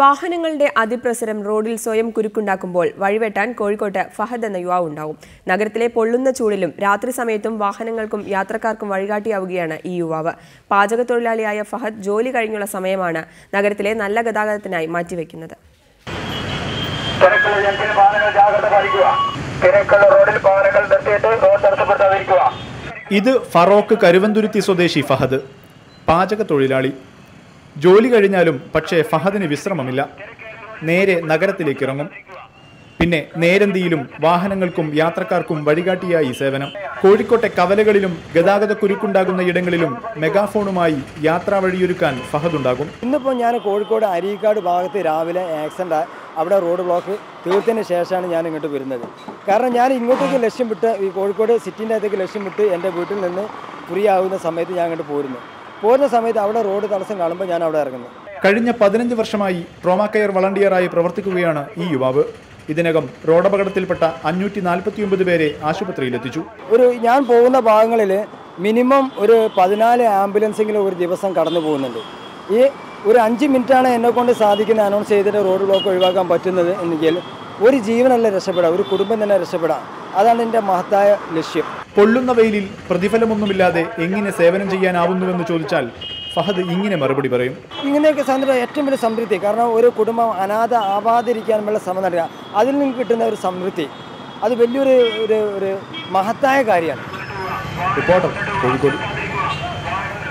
വാഹനങ്ങളുടെ അതിപ്രസരം റോഡിൽ സ്വയം കുരുക്കുണ്ടാക്കുമ്പോൾ വഴിവെട്ടാൻ കോഴിക്കോട്ട് ഫഹദ് എന്ന യുവാവ് ഉണ്ടാവും. നഗരത്തിലെ പൊള്ളുന്ന ചൂടിലും രാത്രി സമയത്തും വാഹനങ്ങൾക്കും യാത്രക്കാർക്കും വഴികാട്ടിയാവുകയാണ് ഈ യുവാവ്. പാചകത്തൊഴിലാളിയായ ഫഹദ് ജോലി കഴിഞ്ഞുള്ള സമയമാണ് നഗരത്തിലെ നല്ല ഗതാഗതത്തിനായി മാറ്റിവെക്കുന്നത്. തിരക്കുള്ള ജംഗ്ഷനിൽ വാഹനങ്ങൾ ജാഗ്രത പാലിക്കുക. തിരക്കുള്ള റോഡിൽ വാഹനങ്ങൾ നിർത്തിയിട്ട് റോഡ് തടസ്സപ്പെടുത്താതിരിക്കുക. ഇത് ഫറോക്ക് കരുവന്തുരുത്തി സ്വദേശി ഫഹദ് പാചക തൊഴിലാളി ജോലി കഴിഞ്ഞാലും പക്ഷേ ഫഹദിന് വിശ്രമമില്ല. നേരെ നഗരത്തിലേക്ക് ഇറങ്ങും. പിന്നെ നേരന്തിയിലും വാഹനങ്ങൾക്കും യാത്രക്കാർക്കും വഴികാട്ടിയായി സേവനം. കോഴിക്കോട്ടെ കവലകളിലും ഗതാഗത കുരുക്കുണ്ടാകുന്ന ഇടങ്ങളിലും മെഗാഫോണുമായി യാത്രാ വഴിയൊരുക്കാൻ ഫഹദുണ്ടാകും. ഇന്നിപ്പോൾ ഞാൻ കോഴിക്കോട് അരീക്കാട് ഭാഗത്ത് രാവിലെ ആക്സിഡന്റ് അവിടെ റോഡ് ബ്ലോക്ക് തീർത്തതിന് ശേഷമാണ് ഞാൻ ഇങ്ങോട്ട് വരുന്നത്. കാരണം ഞാൻ ഇങ്ങോട്ടേക്ക് ലക്ഷ്യം വിട്ട് ഈ കോഴിക്കോട് സിറ്റിന്റെ അകത്തേക്ക് ലക്ഷ്യം വിട്ട് എന്റെ വീട്ടിൽ നിന്ന് ഫ്രീ ആകുന്ന സമയത്ത് ഞാൻ ഇങ്ങോട്ട് പോരുന്നു. പോരുന്ന സമയത്ത് അവിടെ റോഡ് തടസ്സം കാണുമ്പോൾ ഞാൻ അവിടെ ഇറങ്ങുന്നു. കഴിഞ്ഞ പതിനഞ്ച് വർഷമായി ട്രോമാ കെയർ വളണ്ടിയറായി പ്രവർത്തിക്കുകയാണ് ഈ യുവാവ്. ഇതിനകം റോഡപകടത്തിൽപ്പെട്ട അഞ്ഞൂറ്റി നാൽപ്പത്തിയൊമ്പത് പേരെ ആശുപത്രിയിലെത്തിച്ചു. ഒരു ഞാൻ പോകുന്ന ഭാഗങ്ങളിൽ മിനിമം ഒരു പതിനാല് ആംബുലൻസെങ്കിലും ഒരു ദിവസം കടന്നു പോകുന്നുണ്ട്. ഈ ഒരു അഞ്ച് മിനിറ്റാണ് എന്നെ കൊണ്ട് സാധിക്കുന്ന അനൗൺസ് ചെയ്തിട്ട് റോഡ് ബ്ലോക്ക് ഒഴിവാക്കാൻ പറ്റുന്നത് എന്നെങ്കിൽ ഒരു ജീവനല്ല രക്ഷപ്പെടാം ഒരു കുടുംബം തന്നെ രക്ഷപ്പെടാം. അതാണ് എന്റെ മഹത്തായ ലക്ഷ്യം. പൊള്ളുന്ന വെയിലിൽ പ്രതിഫലമൊന്നുമില്ലാതെ എങ്ങനെ സേവനം ചെയ്യാനാവുന്നുവെന്ന് ചോദിച്ചാൽ ഫഹദ് ഇങ്ങനെ മറുപടി പറയും. ഇങ്ങനെയൊക്കെ സംതൃപ്തി ഏറ്റവും വലിയ സംതൃപ്തി. കാരണം ഒരു കുടുംബം അനാഥ ആവാതിരിക്കാനുള്ള ശ്രമം നൽകുക അതിൽ നിന്ന് കിട്ടുന്ന ഒരു സംതൃപ്തി. അത് വലിയൊരു ഒരു ഒരു മഹത്തായ കാര്യമാണ്. റിപ്പോർട്ടർ കോഴിക്കോട്.